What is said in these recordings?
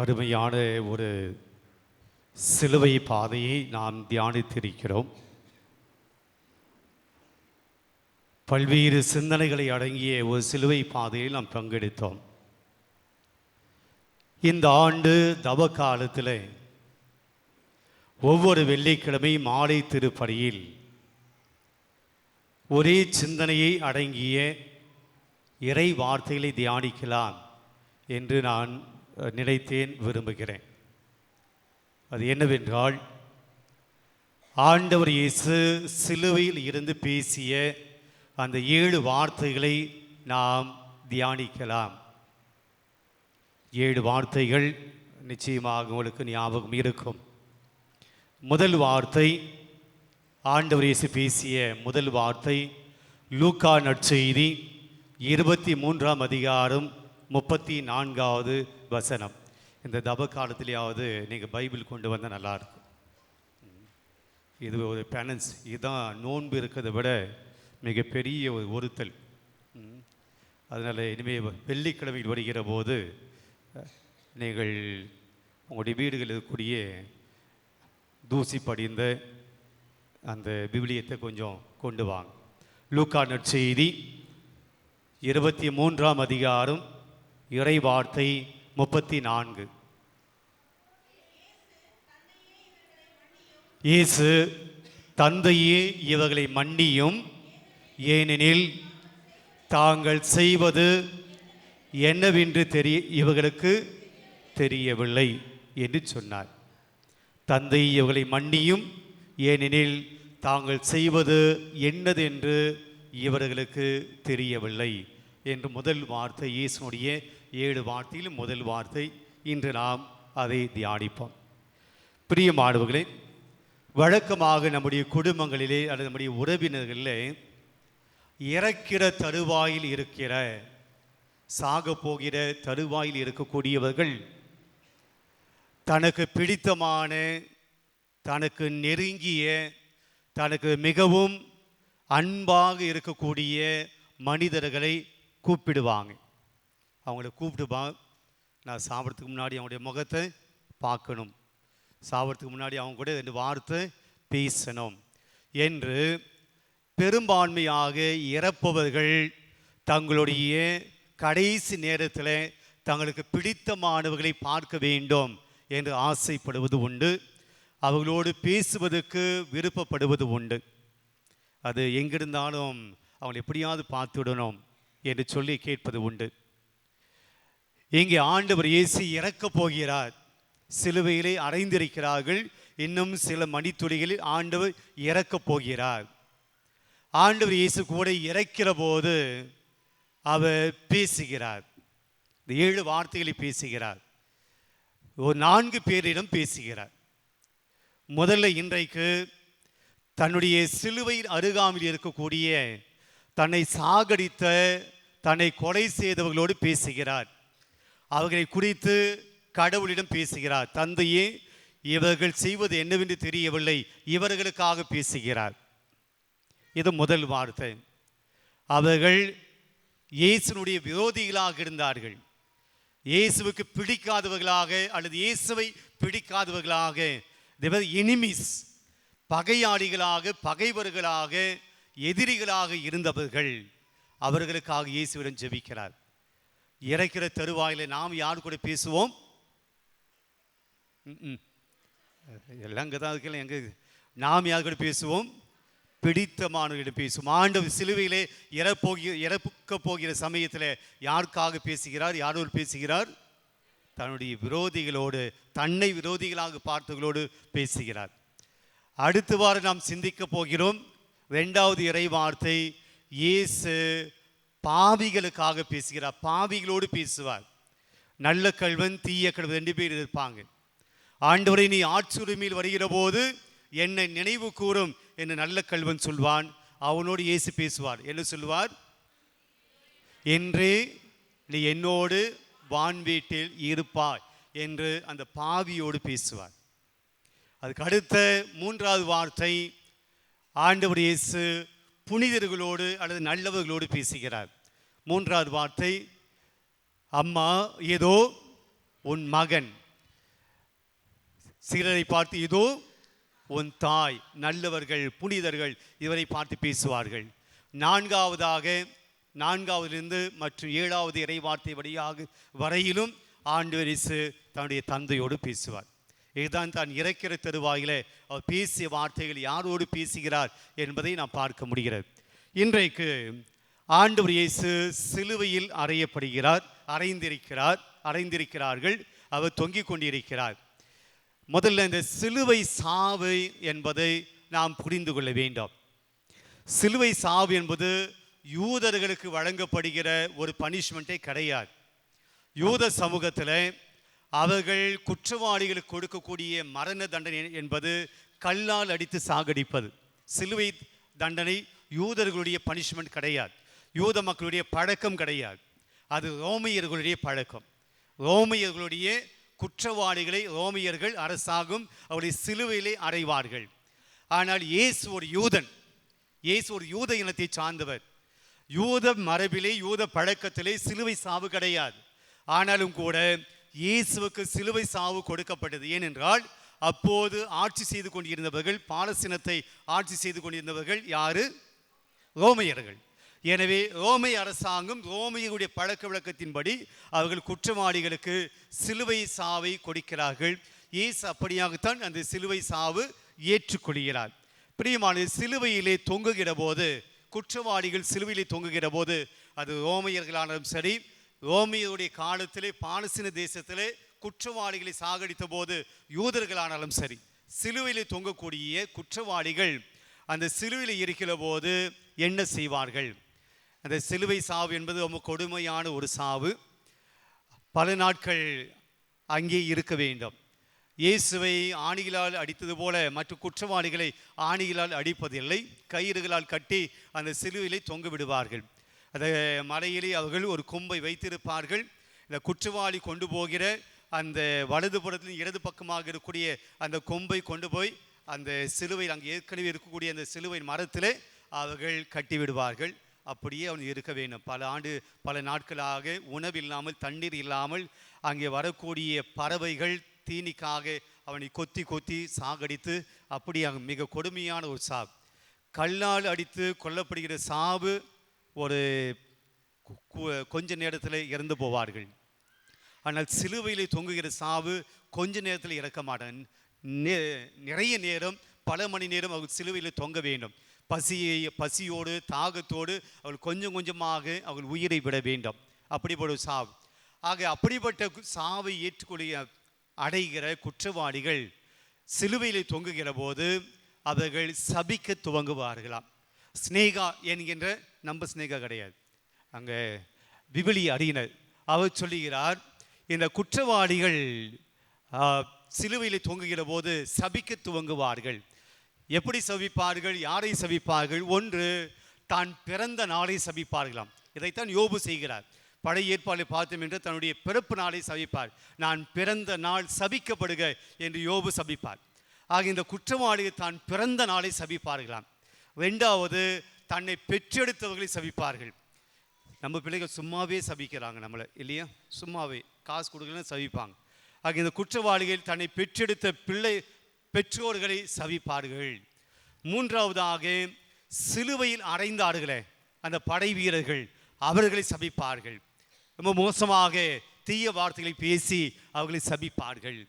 அருமையான ஒரு சிலுவை பாதையை நாம் தியானித்திருக்கிறோம். பல்வேறு சிந்தனைகளை அடங்கிய ஒரு சிலுவை பாதையில் நாம் பங்கெடுத்தோம். இந்த ஆண்டு தவ காலத்தில் ஒவ்வொரு வெள்ளிக்கிழமை மாலை திருப்படியில் ஒரே சிந்தனையை அடங்கிய இறை வார்த்தைகளை தியானிக்கலாம் என்று நான் நினைத்தேன் விரும்புகிறேன். அது என்னவென்றால் ஆண்டவர் இயேசு சிலுவையில் இருந்து பேசிய அந்த ஏழு வார்த்தைகளை நாம் தியானிக்கலாம். ஏழு வார்த்தைகள் நிச்சயமாக உங்களுக்கு ஞாபகம் இருக்கும். முதல் வார்த்தை ஆண்டவர் இயேசு பேசிய முதல் வார்த்தை லூக்கா நற்செய்தி இருபத்தி மூன்றாம் அதிகாரம் முப்பத்தி நான்காவது வசனம். இந்த தப காலத்திலேயாவது நீங்கள் பைபிள் கொண்டு வந்தால் நல்லாயிருக்கும் இது ஒரு பேலன்ஸ் இதுதான் நோன்பு இருக்கிறதை விட மிகப்பெரிய ஒரு ஒருத்தல். அதனால் இனிமேல் வெள்ளிக்கிழமையில் வருகிற போது நீங்கள் உங்களுடைய வீடுகளில் இருக்கக்கூடிய தூசி படிந்த அந்த விவிலியத்தை கொஞ்சம் கொண்டு வாங்க. லூக்கா நற்செய்தி இருபத்தி மூன்றாம் அதிகாரம் இறை வார்த்தை முப்பத்தி நான்கு இயேசு தந்தையே இவர்களை மன்னியும் ஏனெனில் தாங்கள் செய்வது என்னவென்று தெரிய இவர்களுக்கு தெரியவில்லை என்று சொன்னார். தந்தை இவர்களை மன்னியும் ஏனெனில் தாங்கள் செய்வது என்னது என்று இவர்களுக்கு தெரியவில்லை என்று முதல் வார்த்தை இயேசுனுடைய ஏழு வார்த்தையிலும் முதல் வார்த்தை. இன்று நாம் அதை தியானிப்போம். பிரியமானவர்களே வழக்கமாக நம்முடைய குடும்பங்களிலே அல்லது நம்முடைய உறவினர்களிலே இறக்கிற தருவாயில் இருக்கிற சாக போகிற தருவாயில் இருக்கக்கூடியவர்கள் தனக்கு பிடித்தமான தனக்கு நெருங்கிய தனக்கு மிகவும் அன்பாக இருக்கக்கூடிய மனிதர்களை கூப்பிடுவாங்க. அவங்கள கூப்பிட்டு பா நான் சாப்பிட்றதுக்கு முன்னாடி அவங்களுடைய முகத்தை பார்க்கணும். சாப்பிட்றதுக்கு முன்னாடி அவங்க கூட ரெண்டு வார்த்தை பேசணும். என்று பெரும்பான்மையாக இறப்பவர்கள் தங்களுடைய கடைசி நேரத்தில் தங்களுக்கு பிடித்தமானவர்களை பார்க்க வேண்டும் என்று ஆசைப்படுவது உண்டு. அவர்களோடு பேசுவதற்கு விருப்பப்படுவது உண்டு. அது எங்கிருந்தாலும் அவங்களை எப்படியாவது பார்த்துவிடணும் என்று சொல்லி கேட்பது உண்டு. இங்கே ஆண்டவர் இயேசு இறக்கப் போகிறார். சிலுவையிலே அறைந்திருக்கிறார்கள். இன்னும் சில மணித்துளிகளில் ஆண்டவர் இறக்கப் போகிறார். ஆண்டவர் இயேசு கூட இறக்கிற போது அவர் பேசுகிறார். இந்த ஏழு வார்த்தைகளை பேசுகிறார். ஒரு நான்கு பேரிடம் பேசுகிறார். முதல்ல இன்றைக்கு தன்னுடைய சிலுவையின் அருகாமையில் இருக்கக்கூடிய தன்னை சாகடித்த தன்னை கொலை செய்தவர்களோடு பேசுகிறார். அவர்களை குறித்து கடவுளிடம் பேசுகிறார். தந்தையே இவர்கள் செய்வது என்னவென்று தெரியவில்லை. இவர்களுக்காக பேசுகிறார். இது முதல் வார்த்தை. அவர்கள் இயேசுனுடைய விரோதிகளாக இருந்தார்கள். இயேசுவுக்கு பிடிக்காதவர்களாக அல்லது இயேசுவை பிடிக்காதவர்களாக எனிமிஸ் பகையாளிகளாக பகைவர்களாக எதிரிகளாக இருந்தவர்கள் அவர்களுக்காக இயேசுவிடம் ஜெபிக்கிறார். இறைக்கிற தருவாயில நாம் யார் கூட பேசுவோம்? எல்லாம் அங்கே தான் இருக்கல எங்க நாம் யார் கூட பேசுவோம்? பிடித்தமானவர்களிடம் பேசுவோம். ஆண்டவர் சிலுவையிலே இறப்போகிற இறக்க போகிற சமயத்தில் யாருக்காக பேசுகிறார்? யாரோடு பேசுகிறார்? தன்னுடைய விரோதிகளோடு தன்னை விரோதிகளாக பார்த்தவர்களோடு பேசுகிறார். அடுத்த வாரம் நாம் சிந்திக்க போகிறோம். ரெண்டாவது இறை வார்த்தை இயேசு பாவிகளுக்காக பேசுகிறார் பாவிகளோடு பேசுவார். நல்ல கல்வன் தீய கல்வன் ரெண்டு பேர் இருப்பாங்க. ஆண்டவரை நீ ஆட்சுரிமையில் வருகிற போது என்னை நினைவு கூறும் என்று நல்ல கல்வன் சொல்வான். அவனோடு இயேசு பேசுவார். என்ன சொல்லுவார்? என்று நீ என்னோடு வான் வீட்டில் இருப்பாய் என்று அந்த பாவியோடு பேசுவார். அதுக்கு அடுத்த மூன்றாவது வார்த்தை ஆண்டவர் இயேசு புனிதர்களோடு அல்லது நல்லவர்களோடு பேசுகிறார். மூன்றாவது வார்த்தை அம்மா ஏதோ உன் மகன். சிலரை பார்த்து இதோ உன் தாய். நல்லவர்கள் புனிதர்கள் இவரை பார்த்து பேசுவார்கள். நான்காவதாக நான்காவதிலிருந்து மற்றும் ஏழாவது இறைவார்த்தை வழியாக வரையிலும் ஆண்டு வரிசு தன்னுடைய தந்தையோடு பேசுவார். இதுதான் தான் இறக்கிற தெருவாயிலே. அவர் பேசிய வார்த்தைகள் யாரோடு பேசுகிறார் என்பதை நாம் பார்க்க முடிகிறது. இன்றைக்கு ஆண்டவர் இயேசு சிலுவையில் அறையப்படுகிறார் அறைந்திருக்கிறார் அறைந்திருக்கிறார்கள் அவர் தொங்கிக் கொண்டிருக்கிறார். முதல்ல இந்த சிலுவை சாவு என்பதை நாம் புரிந்து கொள்ள வேண்டும். சிலுவை சாவு என்பது யூதர்களுக்கு வழங்கப்படுகிற ஒரு பனிஷ்மெண்ட்டே கிடையாது. யூத சமூகத்தில் அவர்கள் குற்றவாளிகளுக்கு கொடுக்கக்கூடிய மரண தண்டனை என்பது கல்லால் அடித்து சாகடிப்பது. சிலுவை தண்டனை யூதர்களுடைய பனிஷ்மெண்ட் கிடையாது. யூத மக்களுடைய பழக்கம் கிடையாது. அது ரோமியர்களுடைய பழக்கம். ரோமியர்களுடைய குற்றவாளிகளை ரோமியர்கள் அரசாகும் அவருடைய சிலுவையிலே அடைவார்கள். ஆனால் இயேசு ஒரு யூதன். இயேசு ஒரு யூத இனத்தை சார்ந்தவர். யூத மரபிலே யூத பழக்கத்திலே சிலுவை சாவு கிடையாது. ஆனாலும் கூட இயேசுவுக்கு சிலுவை சாவு கொடுக்கப்பட்டது. ஏனென்றால் அப்போது ஆட்சி செய்து கொண்டிருந்தவர்கள் பாலஸ்தீனத்தை ஆட்சி செய்து கொண்டிருந்தவர்கள் யாரு? ரோமையர்கள். எனவே ரோமை அரசாங்கம் ரோமையுடைய பழக்க வழக்கத்தின்படி அவர்கள் குற்றவாளிகளுக்கு சிலுவை சாவை கொடுக்கிறார்கள். இயேசு அப்படியாகத்தான் அந்த சிலுவை சாவு ஏற்றுக்கொள்கிறார். பிரியமான சிலுவையிலே தொங்குகிற போது குற்றவாளிகள் சிலுவையிலே தொங்குகிற போது அது ரோமையர்களானாலும் சரி ரோமியருடைய காலத்திலே பாலஸ்தீன தேசத்திலே குற்றவாளிகளை சாகடித்த போது யூதர்களானாலும் சரி சிலுவையிலே தொங்கக்கூடிய குற்றவாளிகள் அந்த சிலுவையில் இருக்கிற போது என்ன செய்வார்கள்? அந்த சிலுவை சாவு என்பது ரொம்ப கொடுமையான ஒரு சாவு. பல நாட்கள் அங்கே இருக்க வேண்டும். இயேசுவை ஆணிகளால் அடித்தது போல மற்ற குற்றவாளிகளை ஆணிகளால் அடிப்பதில்லை. கயிறுகளால் கட்டி அந்த சிலுவையிலே தொங்க விடுவார்கள். அந்த மலையிலே அவர்கள் ஒரு கொம்பை வைத்திருப்பார்கள். இந்த குற்றவாளி கொண்டு போகிற அந்த வலது புறத்தில் இடது பக்கமாக இருக்கக்கூடிய அந்த கொம்பை கொண்டு போய் அந்த சிலுவையில் அங்கே ஏற்கனவே இருக்கக்கூடிய அந்த சிலுவை மரத்திலே அவர்கள் கட்டிவிடுவார்கள். அப்படியே அவன் இருக்க வேண்டும். பல ஆண்டு பல நாட்களாக உணவு இல்லாமல் தண்ணீர் இல்லாமல் அங்கே வரக்கூடிய பறவைகள் தீனிக்காக அவனை கொத்தி கொத்தி சாகடித்து அப்படி அங்கே மிக கொடுமையான ஒரு சாவு. கல்லால் அடித்து கொல்லப்படுகிற சாவு ஒரு கொஞ்ச நேரத்தில் இறந்து போவார்கள். ஆனால் சிலுவையிலே தொங்குகிற சாவு கொஞ்ச நேரத்தில் இறக்க மாட்டான். நே- நிறைய நேரம் பல மணி நேரம் அவள் சிலுவையில் தொங்க வேண்டும். பசியை பசியோடு தாகத்தோடு அவள் கொஞ்சம் கொஞ்சமாக அவள் உயிரை விட வேண்டும். அப்படிப்பட்ட சாவு. ஆக அப்படிப்பட்ட சாவை ஏற்றுக்கூடிய அடைகிற குற்றவாளிகள் சிலுவையில் தொங்குகிற போது அவர்கள் சபிக்க துவங்குவார்களாம். ஸ்னேகா என்கின்ற நம்ம ஸ்னேகா கிடையாது. அங்கே விபிலி அறியினர் அவர் சொல்லுகிறார் இந்த குற்றவாளிகள் சிலுவையில் தொங்குகிற போது சபிக்க துவங்குவார்கள். எப்படி சபிப்பார்கள் யாரை சபிப்பார்கள்? ஒன்று தான் பிறந்த நாளை சபிப்பார்களாம். இதைத்தான் யோபு செய்கிறார். பழைய ஏற்பாடு பார்த்தோம் என்று தன்னுடைய பிறப்பு நாளை சபிப்பார். நான் பிறந்த நாள் சபிக்கப்படுக என்று யோபு சபிப்பார். ஆக இந்த குற்றவாளிகள் தான் பிறந்த நாளை சபிப்பார்களாம். ரெண்டாவது தன்னை பெற்றெடுத்தவர்களை சபிப்பார்கள். நம்ம பிள்ளைகள் சும்மாவே சபிக்கிறாங்க நம்மளை இல்லையா? சும்மாவே காசு கொடுக்கலன்னு சபிப்பாங்க. ஆக இந்த குற்றவாளிகள் தன்னை பெற்றெடுத்த பிள்ளை பெற்றோர்களை சவிப்பார்கள் மூன்றாவதாக சிலுவையில் அடைந்தார்களே அந்த படை வீரர்கள் அவர்களை சபிப்பார்கள். ரொம்ப மோசமாக தீய வார்த்தைகளை பேசி அவர்களை சபிப்பார்கள்.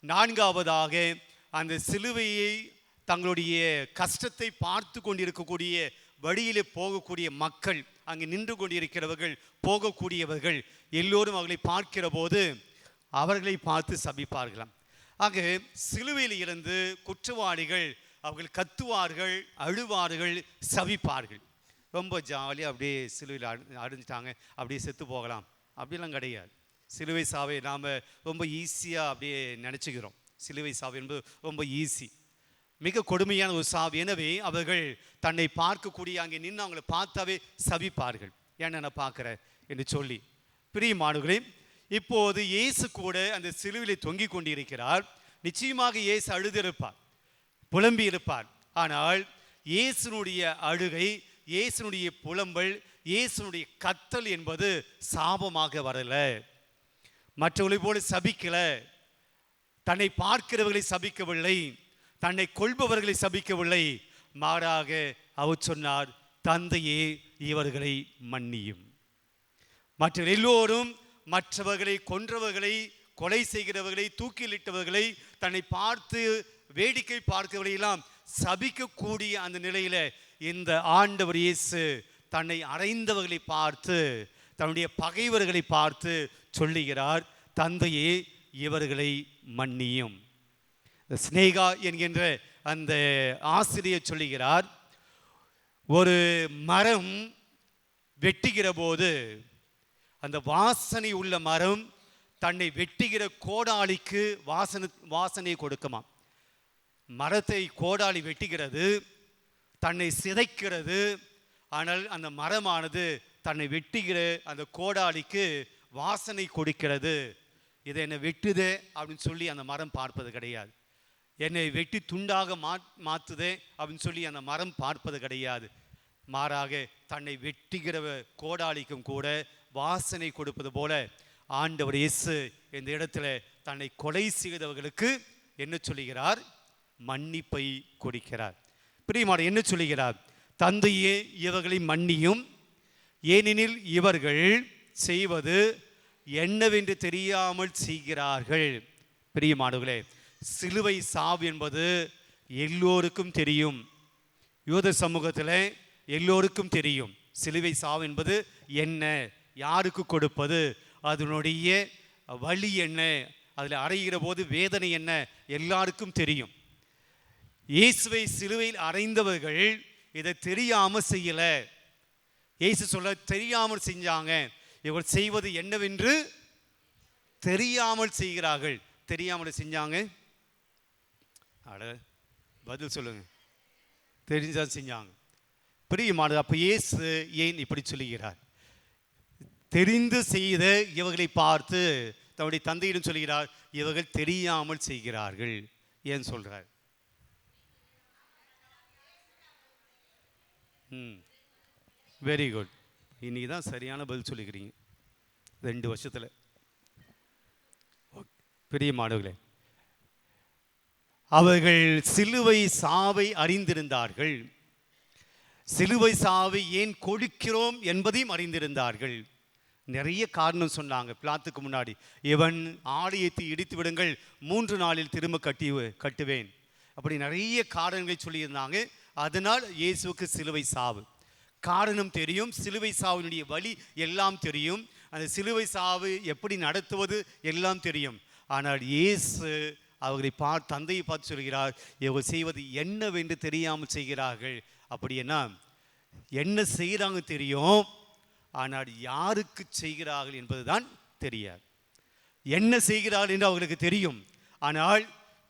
நான்காவதாக அந்த சிலுவையை தங்களுடைய கஷ்டத்தை பார்த்து கொண்டிருக்கக்கூடிய வழியிலே போகக்கூடிய மக்கள் அங்கு நின்று கொண்டிருக்கிறவர்கள் போகக்கூடியவர்கள் எல்லோரும் அவர்களை பார்க்கிற போது அவர்களை பார்த்து சபிப்பார்களாம். ஆக சிலுவையில் இருந்து குற்றவாளிகள் அவர்கள் கத்துவார்கள் அழுவார்கள் சபிப்பார்கள். ரொம்ப ஜாலியாக அப்படியே சிலுவையில் அடி அடிஞ்சிட்டாங்க அப்படியே செத்து போகலாம். அப்படிலாம் கிடையாது. சிலுவை சாவை நாம் ரொம்ப ஈஸியாக அப்படியே நினச்சிக்கிறோம். சிலுவை சாவு என்பது ரொம்ப ஈஸி. மிக கொடுமையான ஒரு சாவு. எனவே அவர்கள் தன்னை பார்க்கக்கூடிய அங்கே நின்று அவங்களை பார்த்தாவே சபிப்பார்கள். என்னென்ன பார்க்குற? என்று சொல்லி. பிரியமானுகளே இப்போது இயேசு கூட அந்த சிலுவிலை தொங்கிக் கொண்டிருக்கிறார். நிச்சயமாக இயேசு அழுதிருப்பார் புலம்பி இருப்பார் ஆனால் இயேசுனுடைய அழுகை இயேசுனுடைய புலம்பல் இயேசுனுடைய கத்தல் என்பது சாபமாக வரல. மற்றவர்களை போல சபிக்கல. தன்னை பார்க்கிறவர்களை சபிக்கவில்லை. தன்னை கொள்பவர்களை சபிக்கவில்லை. மாறாக அவர் சொன்னார் தந்தையே இவர்களை மன்னியும். மற்ற எல்லோரும் மற்றவர்களை கொன்றவர்களை கொலை செய்கிறவர்களை தூக்கிலிட்டவர்களை தன்னை பார்த்து வேடிக்கை பார்க்கிறவர்களெல்லாம் சபிக்கக்கூடிய அந்த நிலையில இந்த ஆண்டவர் இயேசு தன்னை அறைந்தவர்களை பார்த்து தன்னுடைய பகைவர்களை பார்த்து சொல்லுகிறார் தந்தையே இவர்களை மன்னியும். ஸ்னேகா என்கின்ற அந்த ஆசிரியர் சொல்லுகிறார் ஒரு மரம் வெட்டுகிற போது அந்த வாசனை உள்ள மரம் தன்னை வெட்டுகிற கோடாளிக்கு வாசனை வாசனை கொடுக்குமா மரத்தை கோடாளி வெட்டுகிறது தன்னை சிதைக்கிறது ஆனால் அந்த மரமானது தன்னை வெட்டுகிற அந்த கோடாளிக்கு வாசனை கொடுக்கிறது. இதை என்னை வெட்டுதே? அப்படின்னு சொல்லி அந்த மரம் பார்ப்பது கிடையாது. என்னை வெட்டி துண்டாக மா மாத்துதே அப்படின்னு சொல்லி அந்த மரம் பார்ப்பது கிடையாது. மாறாக தன்னை வெட்டுகிற கோடாளிக்கும் கூட வாசனை கொடுப்பது போல ஆண்டவர் இயேசு இந்த இடத்துல தன்னை கொலை செய்தவர்களுக்கு என்ன சொல்லுகிறார்? மன்னிப்பை கொடுக்கிறார். பிரியமான என்ன சொல்லுகிறார்? தந்தையே இவர்களை மன்னியும். ஏனெனில் இவர்கள் செய்வது என்னவென்று தெரியாமல் செய்கிறார்கள். பிரியமானவர்களே சிலுவை சாவு என்பது எல்லோருக்கும் தெரியும். யூத சமூகத்தில் எல்லோருக்கும் தெரியும். சிலுவை சாவு என்பது என்ன? யாருக்கு கொடுப்பது? அதனுடைய வழி என்ன? அதில் அறைகிற போது வேதனை என்ன? எல்லாருக்கும் தெரியும். இயேசுவை சிலுவையில் அறைந்தவர்கள் இதை தெரியாமல் செய்யலை. இயேசு சொல்ல தெரியாமல் செஞ்சாங்க. இவர் செய்வது என்னவென்று தெரியாமல் செய்கிறார்கள். தெரியாமல் செஞ்சாங்க? அட பதில் சொல்லுங்க. தெரிஞ்சா செஞ்சாங்க. பிரியமானது அப்போ இயேசு ஏன் இப்படி சொல்லுகிறார்? தெரிந்து செய்த இவர்களை பார்த்து தன்னுடைய தந்தையிடம் சொல்கிறார் இவர்கள் தெரியாமல் செய்கிறார்கள் ஏன் சொல்கிறார் ம். வெரி குட் இன்னைக்கு தான் சரியான பதில் சொல்லிக்கிறீங்க ரெண்டு வருஷத்தில். பெரிய மாணவர்களே அவர்கள் சிலுவை சாவை அறிந்திருந்தார்கள். சிலுவை சாவை ஏன் கொடுக்கிறோம் என்பதையும் அறிந்திருந்தார்கள். நிறைய காரணம் சொன்னாங்க. பிளாத்துக்கு முன்னாடி இவன் ஆலயத்தை இடித்து விடுங்கள் மூன்று நாளில் திரும்ப கட்டி கட்டுவேன். அப்படி நிறைய காரணங்களை சொல்லியிருந்தாங்க. அதனால் இயேசுவுக்கு சிலுவை சாவு. காரணம் தெரியும் சிலுவை சாவினுடைய வழி எல்லாம் தெரியும். அந்த சிலுவை சாவு எப்படி நடத்துவது எல்லாம் தெரியும். ஆனால் இயேசு அவர்களை பார்த்து தந்தையை பார்த்து சொல்கிறார் இவர்கள் செய்வது என்னவென்று தெரியாமல் செய்கிறார்கள். அப்படின்னா என்ன? செய்கிறாங்க தெரியும் ஆனால் யாருக்கு செய்கிறார்கள் என்பதுதான் தெரியாது. என்ன செய்கிறார்கள் என்று அவர்களுக்கு தெரியும் ஆனால்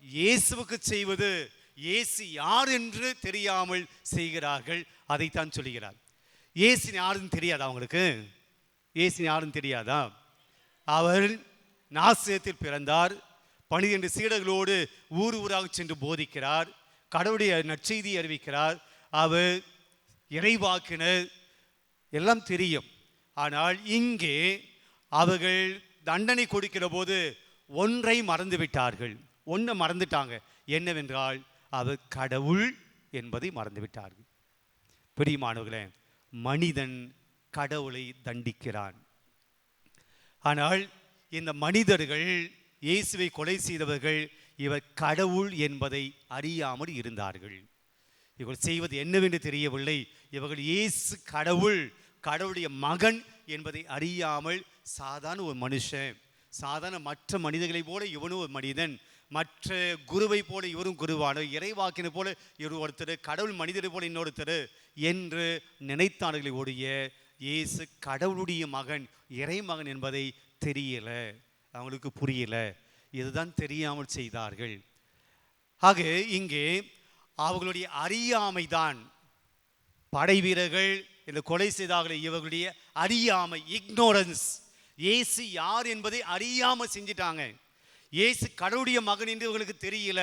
இயேசுவுக்கு செய்வது இயேசு யார் என்று தெரியாமல் செய்கிறார்கள் அதைத்தான் சொல்கிறார். இயேசு யாருன்னு தெரியாதா அவங்களுக்கு? இயேசு யாருன்னு தெரியாதா? அவர் நாசியத்தில் பிறந்தார் பனிரெண்டு சீடர்களோடு ஊர் ஊராக சென்று போதிக்கிறார். கடவுளுடைய நற்செய்தி அறிவிக்கிறார். அவர் இறைவாக்கினர். எல்லாம் தெரியும். ஆனால் இங்கே அவர்கள் தண்டனை கொடுக்கிற போது ஒன்றை மறந்து விட்டார்கள் ஒன்றை மறந்துட்டாங்க. என்னவென்றால் அவர் கடவுள் என்பதை மறந்து விட்டார்கள் பிரியமானவர்களே மனிதன் கடவுளை தண்டிக்கிறான். ஆனால் இந்த மனிதர்கள் இயேசுவை கொலை செய்தவர்கள் இவர் கடவுள் என்பதை அறியாமல் இருந்தார்கள். இவர்கள் செய்வது என்னவென்று தெரியவில்லை. இவர்கள் இயேசு கடவுள் கடவுளுடைய மகன் என்பதை அறியாமல் சாதாரண ஒரு மனுஷன் சாதாரண மற்ற மனிதர்களைப் போல இவனும் ஒரு மனிதன் மற்ற குருவை போல இவரும் குருவான இறைவாக்கினை போல இவர் ஒருத்தர் கடவுள் மனிதரை போல இன்னொருத்தர் என்று நினைத்தார்களே ஒழிய இயேசு கடவுளுடைய மகன் இறைமகன் என்பதை தெரியல. அவங்களுக்கு புரியல. இதுதான் தெரியாமல் செய்தார்கள். ஆக இங்கே அவர்களுடைய அறியாமைதான். படை வீரர்கள் இந்த கொலை செய்தார்களே இவர்களுடைய அறியாமை இக்னோரன்ஸ் ஏசு யார் என்பதை அறியாமல் செஞ்சிட்டாங்க. இயேசு கடவுளுடைய மகன் என்று இவங்களுக்கு தெரியல.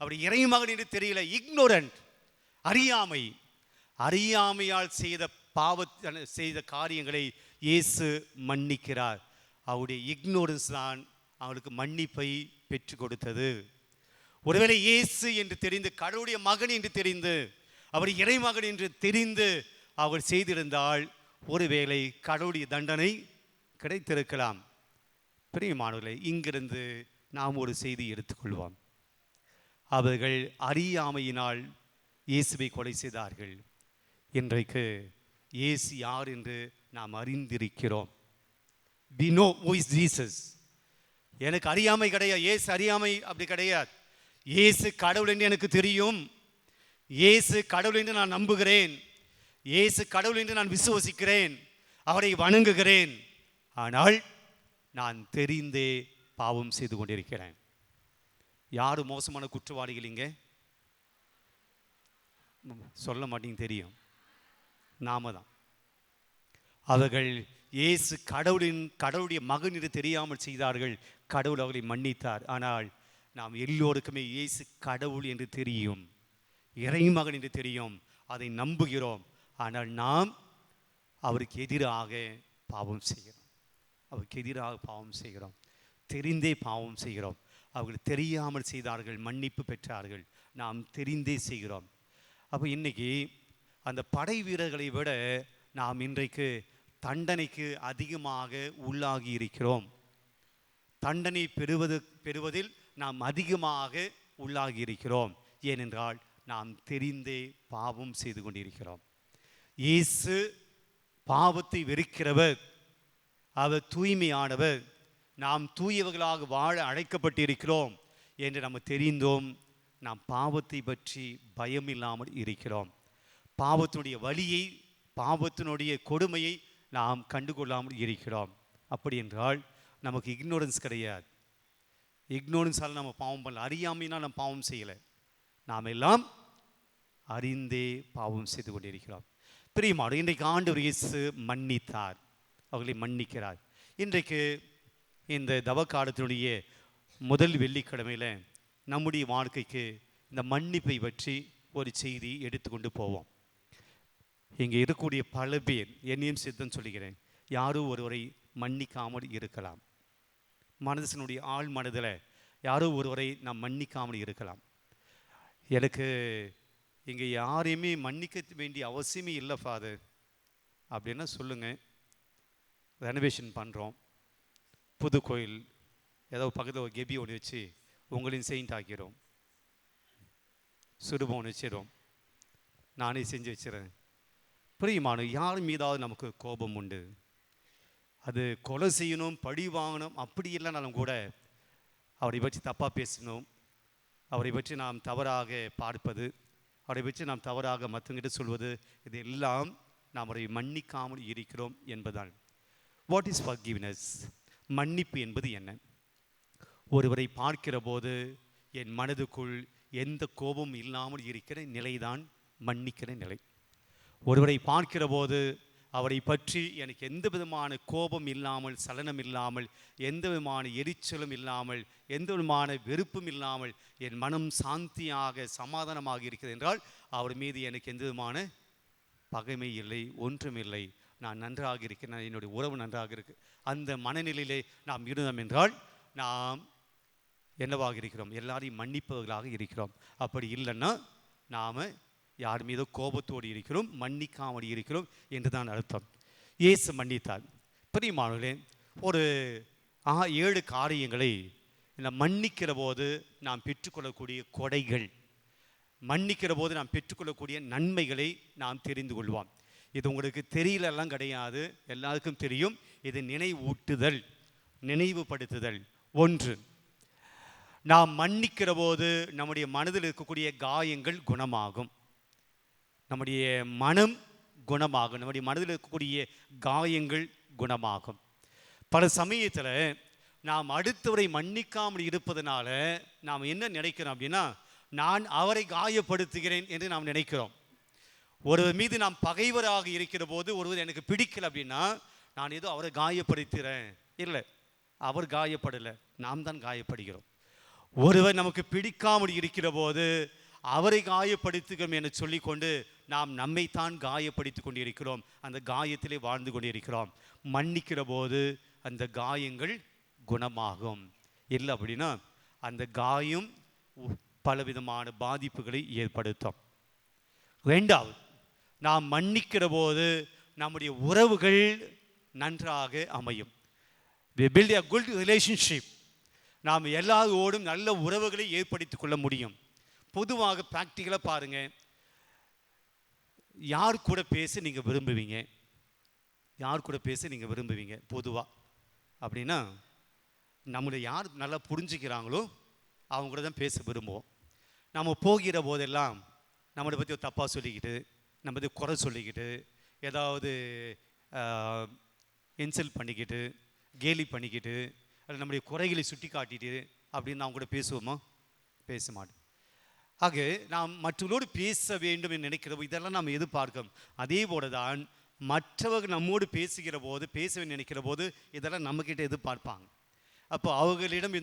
அப்படி இறை மகன் என்று தெரியல. இக்னோரண்ட் அறியாமை. அறியாமையால் செய்த பாவ செய்த காரியங்களை இயேசு மன்னிக்கிறார். அவருடைய இக்னோரன்ஸ் தான் அவளுக்கு மன்னிப்பை பெற்று கொடுத்தது. ஒருவேளை இயேசு என்று தெரிந்து கடவுளுடைய மகன் என்று தெரிந்து அவர் இறைமகன் என்று தெரிந்து அவர் செய்திருந்தால் ஒருவேளை கடவுளுடைய தண்டனை கிடைத்திருக்கலாம். பிரியமானவர்களை இங்கிருந்து நாம் ஒரு செய்தி எடுத்துக்கொள்வோம். அவர்கள் அறியாமையினால் இயேசுவை கொலை செய்தார்கள். இன்றைக்கு இயேசு யார் என்று நாம் அறிந்திருக்கிறோம். We know who is Jesus எனக்கு அறியாமை கிடையாது. ஏசு அறியாமை அப்படி கிடையாது. இயேசு கடவுள் என்று எனக்கு தெரியும். ஏசு கடவுள் என்று நான் நம்புகிறேன். ஏசு கடவுள் என்று நான் விசுவசிக்கிறேன். அவரை வணங்குகிறேன். ஆனால் நான் தெரிந்தே பாவம் செய்து கொண்டிருக்கிறேன். யார் மோசமான குற்றவாளிகள் இங்கே? சொல்ல மாட்டீங்க தெரியும். நாம தான். அவர்கள் இயேசு கடவுளின் கடவுளுடைய மகன் என்று தெரியாமல் செய்தார்கள். கடவுள் அவர்களை மன்னித்தார். ஆனால் நாம் எல்லோருக்குமே இயேசு கடவுள் என்று தெரியும். இறைமகன் என்று தெரியும். அதை நம்புகிறோம். ஆனால் நாம் அவருக்கு எதிராக பாவம் செய்கிறோம். அவருக்கு எதிராக பாவம் செய்கிறோம். தெரிந்தே பாவம் செய்கிறோம். அவர்கள் தெரியாமல் செய்தார்கள் மன்னிப்பு பெற்றார்கள். நாம் தெரிந்தே செய்கிறோம். அப்போ இன்னைக்கு அந்த படை வீரர்களை விட நாம் இன்றைக்கு தண்டனைக்கு அதிகமாக உள்ளாகி இருக்கிறோம் தண்டனை பெறுவது பெறுவதில் நாம் அதிகமாக உள்ளாகி இருக்கிறோம் ஏனென்றால் நாம் தெரிந்தே பாவம் செய்து கொண்டிருக்கிறோம். இயேசு பாவத்தை வெறுக்கிறவர் அவர் தூய்மையானவர் நாம் தூயவர்களாக வாழ அழைக்கப்பட்டிருக்கிறோம் என்று நம்ம தெரிந்தோம். நாம் பாவத்தை பற்றி பயம் இல்லாமல் இருக்கிறோம். பாவத்தினுடைய வழியை பாவத்தினுடைய கொடுமையை நாம் கண்டுகொள்ளாமல் இருக்கிறோம். அப்படி என்றால் நமக்கு இக்னோரன்ஸ் கிடையாது. இக்னோரன்ஸால் நம்ம பாவம் பண்ணல அறியாமையினால் நம்ம பாவம் செய்யலை. நாம் எல்லாம் அறிந்தே பாவம் செய்து கொண்டிருக்கிறோம். பிரியமாடு இன்றைக்கு ஆண்டவர் இயேசு மன்னித்தார். அவர்களை மன்னிக்கிறார். இன்றைக்கு இந்த தவக்காலத்தினுடைய முதல் வெள்ளிக்கிழமையில் நம்முடைய வாழ்க்கைக்கு இந்த மன்னிப்பை பற்றி ஒரு செய்தி எடுத்துக்கொண்டு போவோம். இங்கே இருக்கக்கூடிய பல பேர் என்னையும் சித்தம் சொல்லுகிறேன். யாரோ ஒருவரை மன்னிக்காமல் இருக்கலாம். மனதினுடைய ஆழ் மனதில் யாரோ ஒருவரை நாம் மன்னிக்காமல் இருக்கலாம். எனக்கு இங்கே யாரையுமே மன்னிக்க வேண்டிய அவசியமே இல்லை ஃபாதர் அப்படின்னா சொல்லுங்கள் ரெனோவேஷன் பண்ணுறோம் புது கோயில் ஏதோ பக்கத்தில் ஒரு கெபி ஒன்று வச்சு உங்களையும் செயின்ட் ஆக்கிறோம் சுடுபம் ஒன்று வச்சிடும் நானே செஞ்சு வச்சிடறேன். பிரியமான யார் மீதாவது நமக்கு கோபம் உண்டு? அது கொலை செய்யணும் பழி வாங்கணும் அப்படி இல்லைனாலும் கூட அவரை பற்றி தப்பாக பேசணும். அவரை பற்றி நாம் தவறாக பார்ப்பது அவரை பற்றி நாம் தவறாக மற்றவங்கிட்ட சொல்வது இது எல்லாம் நாம் அவரை மன்னிக்காமல் இருக்கிறோம் என்பதால் வாட் இஸ் ஃபர்கிவ்னஸ் மன்னிப்பு என்பது என்ன? ஒருவரை பார்க்கிற போது என் மனதுக்குள் எந்த கோபமும் இல்லாமல் இருக்கிற நிலைதான் மன்னிக்கிற நிலை. ஒருவரை பார்க்கிற போது அவரை பற்றி எனக்கு எந்த விதமான கோபம் இல்லாமல் சலனம் இல்லாமல் எந்த விதமான எரிச்சலும் இல்லாமல் எந்த விதமான வெறுப்பும் இல்லாமல் என் மனம் சாந்தியாக சமாதானமாக இருக்கிறது என்றால் அவர் மீது எனக்கு எந்த விதமான பகைமை இல்லை ஒன்றுமில்லை நான் நன்றாக இருக்கிறேன் என்னுடைய உறவு நன்றாக இருக்கு. அந்த மனநிலையிலே நாம் இருந்தோம் என்றால் நாம் என்னவாக இருக்கிறோம்? எல்லாரையும் மன்னிப்பவர்களாக இருக்கிறோம். அப்படி இல்லைன்னா நாம் யார் மீதோ கோபத்தோடு இருக்கிறோம் மன்னிக்காமல் இருக்கிறோம் என்று தான் அர்த்தம். இயேசு மன்னித்தார். பிரியமானவர்களே ஒரு ஆ ஏழு காரியங்களை இந்த மன்னிக்கிற போது நாம் பெற்றுக்கொள்ளக்கூடிய கொடைகள் மன்னிக்கிற போது நாம் பெற்றுக்கொள்ளக்கூடிய நன்மைகளை நாம் தெரிந்து கொள்வோம். இது உங்களுக்கு தெரியலெல்லாம் கிடையாது எல்லாருக்கும் தெரியும். இது நினைவூட்டுதல் நினைவுபடுத்துதல். ஒன்று நாம் மன்னிக்கிற போது நம்முடைய மனதில் இருக்கக்கூடிய காயங்கள் குணமாகும். நம்முடைய மனம் குணமாகும். நம்முடைய மனதில் இருக்கக்கூடிய காயங்கள் குணமாகும். பல சமயத்தில் நாம் அடுத்தவரை மன்னிக்காமல் இருப்பதனால நாம் என்ன நினைக்கிறோம் அப்படின்னா நான் அவரை காயப்படுத்துகிறேன் என்று நாம் நினைக்கிறோம். ஒருவர் மீது நாம் பகைவராக இருக்கிற போது ஒருவர் எனக்கு பிடிக்கல அப்படின்னா நான் ஏதோ அவரை காயப்படுத்துகிறேன் இல்லை அவர் காயப்படலை நாம் தான் காயப்படுகிறோம். ஒருவர் நமக்கு பிடிக்காமல் இருக்கிற போது அவரை காயப்படுத்துகிறோம் என சொல்லிக்கொண்டு நாம் நம்மைத்தான் காயப்படுத்தி கொண்டிருக்கிறோம். அந்த காயத்திலே வாழ்ந்து கொண்டிருக்கிறோம். மன்னிக்கிற போது அந்த காயங்கள் குணமாகும். இல்லை அப்படின்னா அந்த காயம் பலவிதமான பாதிப்புகளை ஏற்படுத்தும். ரெண்டாவது நாம் மன்னிக்கிற போது நம்முடைய உறவுகள் நன்றாக அமையும். We build a good relationship நாம் எல்லாரோடும் நல்ல உறவுகளை ஏற்படுத்திக் கொள்ள முடியும். பொதுவாக ப்ராக்டிக்கலாக பாருங்கள் யார் கூட பேச நீங்கள் விரும்புவீங்க? யார் கூட பேச நீங்கள் விரும்புவீங்க? பொதுவாக அப்படின்னா நம்மளை யார் நல்லா புரிஞ்சுக்கிறாங்களோ அவங்க கூட தான் பேச விரும்புவோம். நம்ம போகிற போதெல்லாம் நம்மளை பற்றி தப்பாக சொல்லிக்கிட்டு நம்ம பற்றி குறை சொல்லிக்கிட்டு ஏதாவது இன்சல்ட் பண்ணிக்கிட்டு கேலி பண்ணிக்கிட்டு அல்ல நம்முடைய குறைகளை சுட்டி காட்டிட்டு அப்படின்னு அவங்க கூட பேசுவோமா? பேச மாட்டோம். ஆக நாம் மற்றவர்களோடு பேச வேண்டும் என்று நினைக்கிறோம் இதெல்லாம் நாம் எதிர்பார்க்கிறோம் அதே போல தான் மற்றவர்கள் நம்மோடு பேசுகிற போது பேச நினைக்கிற போது இதெல்லாம் நம்மக்கிட்ட எதிர்பார்ப்பாங்க. அப்போ அவர்களிடம்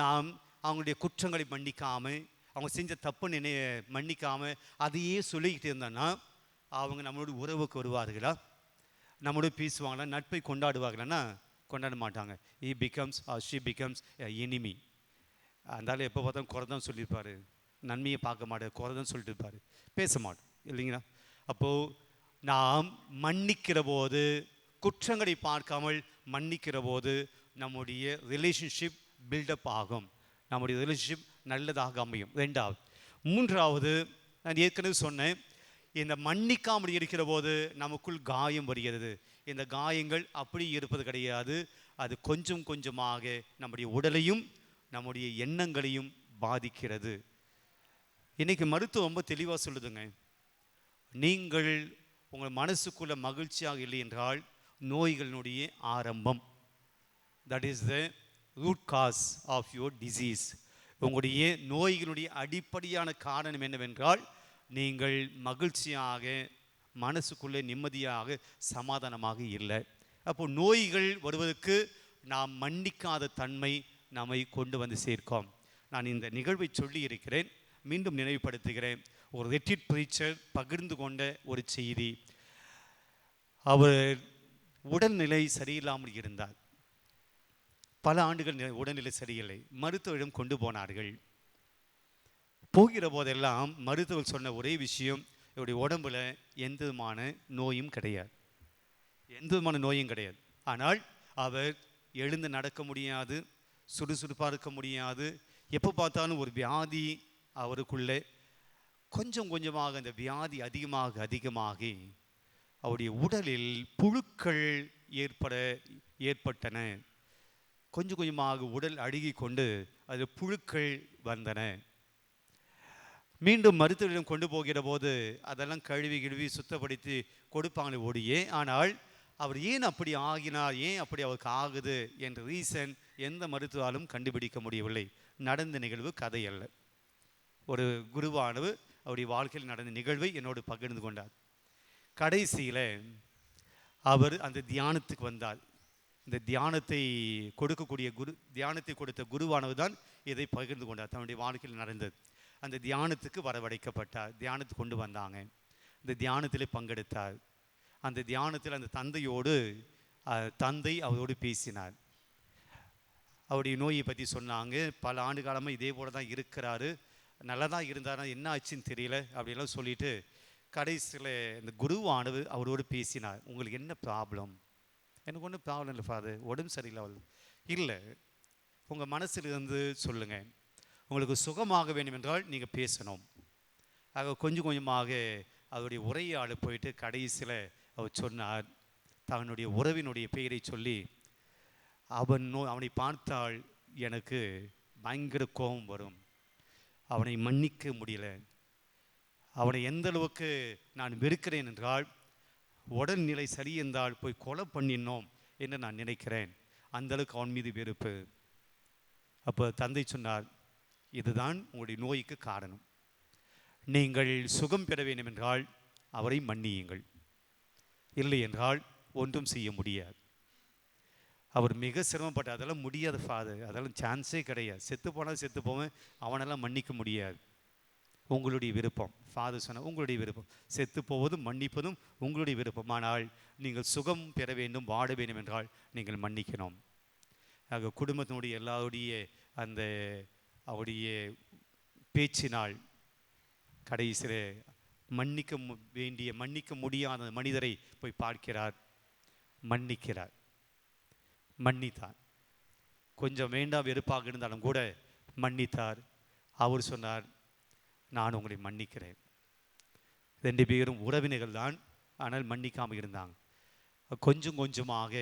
நாம் அவங்களுடைய குற்றங்களை மன்னிக்காமல் அவங்க செஞ்ச தப்பு நினை மன்னிக்காமல் அதையே சொல்லிக்கிட்டு இருந்தோன்னா அவங்க நம்மளோட உறவுக்கு வருவார்களா? நம்மளோட பேசுவாங்களா? நட்பை கொண்டாடுவார்களான்னா கொண்டாட மாட்டாங்க. He becomes or she becomes enemy அதனால எப்போ பார்த்தாலும் குறை தான் நன்மையை பார்க்க மாட்டார் குறைதான் சொல்லிட்டு இருப்பார். பேச மாட்டோம் இல்லைங்களா? அப்போது நாம் மன்னிக்கிற போது குற்றங்களை பார்க்காமல் மன்னிக்கிற போது நம்முடைய ரிலேஷன்ஷிப் பில்டப் ஆகும். நம்முடைய ரிலேஷன்ஷிப் நல்லதாக அமையும். ரெண்டாவது மூன்றாவது நான் ஏற்கனவே சொன்னேன் இந்த மன்னிக்காமல் இருக்கிற போது நமக்குள் காயம் வருகிறது. இந்த காயங்கள் அப்படி இருப்பது கிடையாது. அது கொஞ்சம் கொஞ்சமாக நம்முடைய உடலையும் நம்முடைய எண்ணங்களையும் பாதிக்கிறது. இன்றைக்கி மருத்துவம் ரொம்ப தெளிவாக சொல்லுதுங்க. நீங்கள் உங்கள் மனசுக்குள்ள மகிழ்ச்சியாக இல்லை என்றால் நோய்களினுடைய ஆரம்பம். That is the root cause of your disease உங்களுடைய நோய்களுடைய அடிப்படையான காரணம் என்னவென்றால் நீங்கள் மகிழ்ச்சியாக மனசுக்குள்ளே நிம்மதியாக சமாதானமாக இல்லை. அப்போ நோய்கள் வருவதற்கு நாம் மன்னிக்காத தன்மை நம்மை கொண்டு வந்து சேர்க்கும். நான் இந்த நிகழ்வை சொல்லி இருக்கிறேன் மீண்டும் நினைவுபடுத்துகிறேன். ஒரு ரெட்டிட் பிரீச்சர் பகிர்ந்து கொண்ட ஒரு செய்தி. அவர் உடல்நிலை சரியில்லாமல் இருந்தார். பல ஆண்டுகள் உடல்நிலை சரியில்லை. மருத்துவரிடம் கொண்டு போனார்கள். போகிற போதெல்லாம் மருத்துவர் சொன்ன ஒரே விஷயம் இவருடைய உடம்புல எந்த விதமான நோயும் கிடையாது. எந்த விதமான நோயும் கிடையாது. ஆனால் அவர் எழுந்து நடக்க முடியாது சுறுசுறுப்பாக இருக்க முடியாது. எப்போ பார்த்தாலும் ஒரு வியாதி அவருக்குள்ளே கொஞ்சம் கொஞ்சமாக அந்த வியாதி அதிகமாக அதிகமாகி அவருடைய உடலில் புழுக்கள் ஏற்பட ஏற்பட்டன. கொஞ்சம் கொஞ்சமாக உடல் அழுகி கொண்டு அது புழுக்கள் வந்தன. மீண்டும் மருத்துவரிடம் கொண்டு போகிற போது அதெல்லாம் கழுவி கிழுவி சுத்தப்படுத்தி கொடுப்பாங்களே ஒடியே ஆனால் அவர் ஏன் அப்படி ஆகினார்? ஏன் அப்படி அவருக்கு ஆகுது? என்ற ரீசன் எந்த மருத்துவாலும் கண்டுபிடிக்க முடியவில்லை. நடந்த நிகழ்வு கதை அல்ல. ஒரு குருவானவர் அவருடைய வாழ்க்கையில் நடந்த நிகழ்வை என்னோடு பகிர்ந்து கொண்டார். கடைசியில் அவர் அந்த தியானத்துக்கு வந்தார். இந்த தியானத்தை கொடுக்கக்கூடிய குரு தியானத்தை கொடுத்த குருவானவர் தான் இதை பகிர்ந்து கொண்டார். தன்னுடைய வாழ்க்கையில் நடந்தது. அந்த தியானத்துக்கு வரவழைக்கப்பட்டார். தியானத்துக்கு கொண்டு வந்தாங்க. இந்த தியானத்தில் பங்கெடுத்தார். அந்த தியானத்தில் அந்த தந்தையோடு தந்தை அவரோடு பேசினார். அவருடைய நோயை பற்றி சொன்னாங்க. பல ஆண்டு காலமாக இதே போல தான் இருக்கிறாரு. நல்லா தான் இருந்தார் என்ன ஆச்சுன்னு தெரியல அப்படிலாம் சொல்லிட்டு கடைசியில் இந்த குருவானது அவரோடு பேசினார். உங்களுக்கு என்ன ப்ராப்ளம் எனக்கு ஒன்றும் ப்ராப்ளம் இல்லை ஃபாதர் உடம்பு சரியில்லை இல்லை. உங்கள் மனசில் இருந்து சொல்லுங்கள் உங்களுக்கு சுகமாக வேண்டும் என்றால் நீங்கள் பேசணும். ஆக கொஞ்சம் கொஞ்சமாக அவருடைய உரையாடு போயிட்டு கடைசியில் அவர் சொன்னார். தன்னுடைய உறவினுடைய பெயரை சொல்லி அவன் நோ அவனை பார்த்தால் எனக்கு பயங்கர கோபம் வரும். அவனை மன்னிக்க முடியல. அவனை எந்த அளவுக்கு நான் வெறுக்கிறேன் என்றால் உடல்நிலை சரி போய் கொலை பண்ணினோம் என்று நான் நினைக்கிறேன். அந்த அளவுக்கு அவன் மீது வெறுப்பு. அப்போ தந்தை சொன்னார் இதுதான் உங்களுடைய நோய்க்கு காரணம். நீங்கள் சுகம் பெற வேண்டும் என்றால் அவரை மன்னியுங்கள். இல்லை என்றால் ஒன்றும் செய்ய முடியாது. அவர் மிக சிரமப்பட்ட அதெல்லாம் முடியாது ஃபாதர் அதெல்லாம் சான்ஸே கிடையாது. செத்து போனால் செத்து போவேன். அவனெல்லாம் மன்னிக்க முடியாது. உங்களுடைய விருப்பம். ஃபாதர் சொன்ன உங்களுடைய விருப்பம். செத்து போவதும் மன்னிப்பதும் உங்களுடைய விருப்பம். ஆனால் நீங்கள் சுகம் பெற வேண்டும் வாட வேண்டும் என்றால் நீங்கள் மன்னிக்கணும். ஆக குடும்பத்தினுடைய எல்லாருடைய அந்த அவருடைய பேச்சினால் கடைசியில் மன்னிக்க மு- வேண்டிய மன்னிக்க முடியாத மனிதரை போய் பார்க்கிறார். மன்னிக்கிறார். மன்னித்தார். கொஞ்சம் வேண்டாம் வெறுப்பாக இருந்தாலும் கூட மன்னித்தார். அவர் சொன்னார் நான் உங்களை மன்னிக்கிறேன். ரெண்டு பேரும் உறவினர்கள் தான் ஆனால் மன்னிக்காமல் இருந்தாங்க. கொஞ்சம் கொஞ்சமாக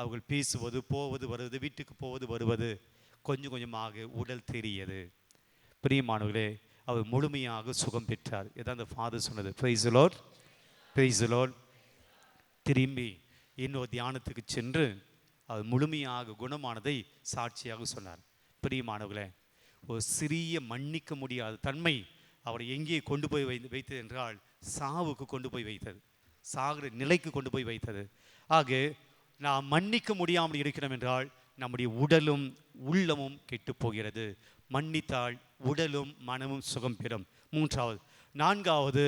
அவர்கள் பேசுவது போவது வருவது வீட்டுக்கு போவது வருவது கொஞ்சம் கொஞ்சமாக உடல் தெரியது பிரியமானவர்களே அவர் முழுமையாக சுகம் பெற்றார். இதான் அந்த ஃபாதர் சொன்னது. பிரைஸ் லோட் திரும்பி இன்னொரு தியானத்துக்கு சென்று அவர் முழுமையாக குணமானதை சாட்சியாக சொன்னார். பிரியமானவர்களே ஒரு சிறிய மன்னிக்க முடியாத தன்மை அவரை எங்கே கொண்டு போய் வை வைத்தது என்றால் சாவுக்கு கொண்டு போய் வைத்தது சாகிற நிலைக்கு கொண்டு போய் வைத்தது. ஆக நாம் மன்னிக்க முடியாமல் இருக்கிறோம் என்றால் நம்முடைய உடலும் உள்ளமும் கெட்டுப் போகிறது. மன்னித்தால் உடலும் மனமும் சுகம் பெறும். மூன்றாவது நான்காவது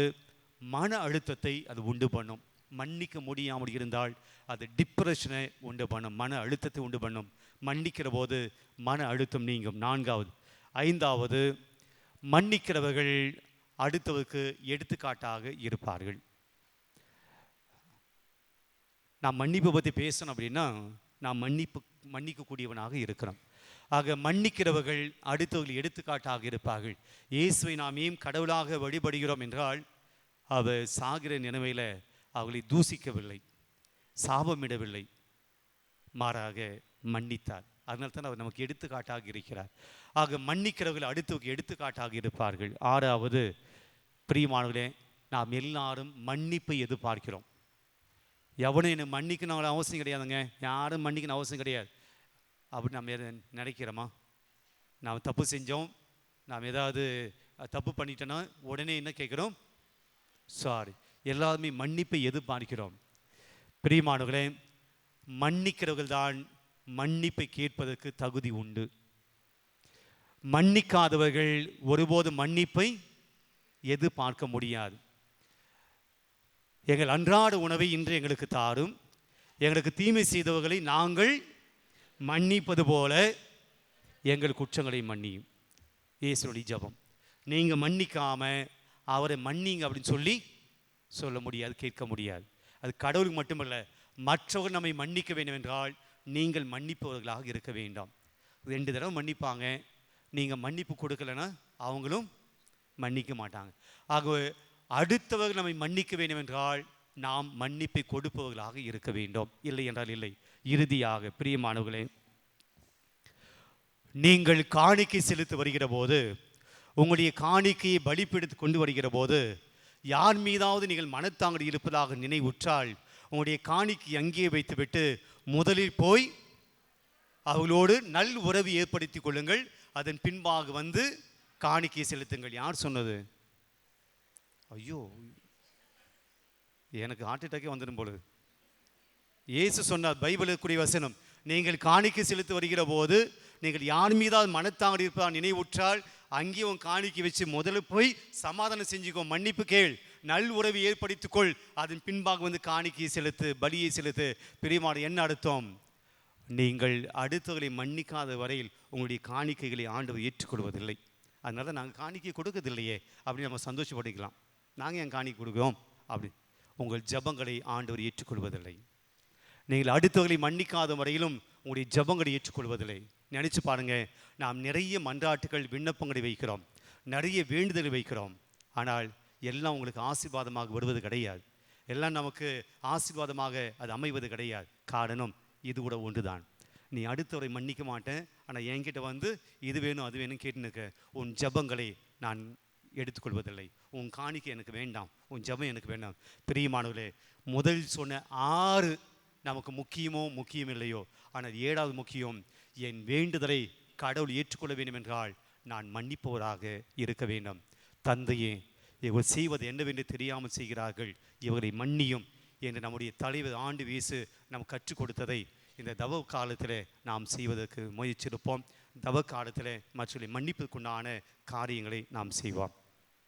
மன அழுத்தத்தை அது உண்டு பண்ணும். மன்னிக்க முடியாமல் இருந்தால் அது டிப்ரெஷனை உண்டு பண்ணும் மன அழுத்தத்தை உண்டு பண்ணும். மன்னிக்கிற போது மன அழுத்தம் நீங்கும். நான்காவது. ஐந்தாவது மன்னிக்கிறவர்கள் அடுத்தவருக்கு எடுத்துக்காட்டாக இருப்பார்கள். நான் மன்னிப்பை பற்றி பேசணும் அப்படின்னா நான் மன்னிப்பு மன்னிக்கக்கூடியவனாக இருக்கிறோம். ஆக மன்னிக்கிறவர்கள் அடுத்தவர்கள் எடுத்துக்காட்டாக இருப்பார்கள். இயேசுவை நாம் ஏன் கடவுளாக வழிபடுகிறோம் என்றால் அவர் சாகிற நிலைமையில் அவர்களை தூசிக்கவில்லை சாபமிடவில்லை மாறாக மன்னித்தார். அதனால தான் அவர் நமக்கு எடுத்துக்காட்டாக இருக்கிறார். ஆக மன்னிக்கிறவர்கள் அடுத்தவருக்கு எடுத்துக்காட்டாக இருப்பார்கள். ஆறாவது பிரியமானவர்களே நாம் எல்லாரும் மன்னிப்பை எதிர்பார்க்கிறோம். எவனும் என்னை மன்னிக்கணும் அவசியம் கிடையாதுங்க. யாரும் மன்னிக்கணும் அவசியம் கிடையாது. அப்படின்னு நம்ம எதை நினைக்கிறோமா? நாம் தப்பு செஞ்சோம். நாம் ஏதாவது தப்பு பண்ணிட்டோன்னா உடனே என்ன கேட்குறோம்? சாரி எல்லாருமே மன்னிப்பை எதிர்பார்க்கிறோம். பிரியமானவர்களே மன்னிக்கிறவர்கள் தான் மன்னிப்பை கேட்பதற்கு தகுதி உண்டு. மன்னிக்காதவர்கள் ஒருபோதும் மன்னிப்பை எதிர்பார்க்க முடியாது. எங்கள் அன்றாட உணவை இன்று எங்களுக்கு தாரும். எங்களுக்கு தீமை செய்தவர்களை நாங்கள் மன்னிப்பது போல எங்கள் குற்றங்களை மன்னியும். இயேசுடைய ஜெபம். நீங்கள் மன்னிக்காம அவரை மன்னிங்க அப்படின்னு சொல்லி சொல்ல முடியாது கேட்க முடியாது. அது கடவுளுக்கு மட்டுமல்ல மற்றவர்கள் நம்மை மன்னிக்க வேண்டும் என்றால் நீங்கள் மன்னிப்பவர்களாக இருக்க வேண்டாம். ரெண்டு தடவை மன்னிப்பாங்க. நீங்கள் மன்னிப்பு கொடுக்கலன்னா அவங்களும் மன்னிக்க மாட்டாங்க. ஆகவே அடுத்தவர்கள் நம்மை மன்னிக்க வேண்டும் என்றால் நாம் மன்னிப்பை கொடுப்பவர்களாக இருக்க வேண்டும். இல்லை என்றால் இல்லை. இறுதியாக பிரியமானவர்களே நீங்கள் காணிக்கை செலுத்தி வருகிற போது உங்களுடைய காணிக்கையை பலிப்பெடுத்து கொண்டு வருகிற போது யார் மீதாவது நீங்கள் மனத்தாங்கடி இருப்பதாக நினைவுற்றால் உங்களுடைய காணிக்கு அங்கேயே வைத்துவிட்டு முதலில் போய் அவர்களோடு நல் உறவு ஏற்படுத்திக் கொள்ளுங்கள். அதன் பின்பாக வந்து காணிக்கை செலுத்துங்கள். யார் சொன்னது? ஐயோ. எனக்கு ஹார்ட் அட்டாக்கே வந்துடும் போல. இயேசு சொன்னார் பைபிளுக்குரிய வசனம் நீங்கள் காணிக்கை செலுத்தி வருகிற போது நீங்கள் யார் மீதாவது மனத்தாங்கடி இருப்பதாக நினைவுற்றால் அங்கேயும் உன் காணிக்கை வச்சு முதல்ல போய் சமாதானம் செஞ்சுக்கோ. மன்னிப்பு கேள். நல் உறவு ஏற்படுத்திக்கொள். அதன் பின்பாக வந்து காணிக்கையை செலுத்து பலியை செலுத்து. பிரியமான என்ன அர்த்தம்? நீங்கள் அடுத்தவர்களை மன்னிக்காத வரையில் உங்களுடைய காணிக்கைகளை ஆண்டவர் ஏற்றுக்கொள்வதில்லை. அதனால நாங்கள் காணிக்கை கொடுக்கறதில்லையே. அப்படின்னு நம்ம சந்தோஷப்பட்டுக்கலாம். நாங்கள் என் காணிக்கை கொடுக்குறோம்? அப்படி. உங்கள் ஜெபங்களை ஆண்டவர் ஏற்றுக்கொள்வதில்லை. நீங்கள் அடுத்தவர்களை மன்னிக்காத வரையிலும் உங்களுடைய ஜெபங்களை ஏற்றுக்கொள்வதில்லை. நினச்சி பாருங்க. நாம் நிறைய மன்றாட்டுகள் விண்ணப்பங்களை வைக்கிறோம். நிறைய வேண்டுதலை வைக்கிறோம். ஆனால் எல்லாம் உங்களுக்கு ஆசீர்வாதமாக வருவது கிடையாது. எல்லாம் நமக்கு ஆசீர்வாதமாக அது அமைவது கிடையாது. காரணம் இது கூட ஒன்று தான் நீ அடுத்தவரை மன்னிக்க மாட்டேன். ஆனால் என்கிட்ட வந்து இது வேணும் அது வேணும் கேட்டுன்னு உன் ஜெபங்களை நான் எடுத்துக்கொள்வதில்லை. உன் காணிக்கை எனக்கு வேண்டாம். உன் ஜெபம் எனக்கு வேண்டாம். பிரியமானவர்களே முதல் சொன்ன ஆறு நமக்கு முக்கியமோ முக்கியம் இல்லையோ? ஆனால் ஏழாவது முக்கியம் என் வேண்டுதலை கடவுள் ஏற்றுக்கொள்ள வேண்டும் என்றால் நான் மன்னிப்பவராக இருக்க வேண்டும். தந்தையே இவர் செய்வது என்னவென்று தெரியாமல் செய்கிறார்கள். இவரை மன்னியும் என்று நம்முடைய தலைவர் ஆண்டு வீசு நாம் கற்றுக் கொடுத்ததை இந்த தவ காலத்தில் நாம் செய்வதற்கு முயற்சிருப்போம் தவ காலத்தில் மற்றவர்களை மன்னிப்புக்குண்டான காரியங்களை நாம் செய்வோம்.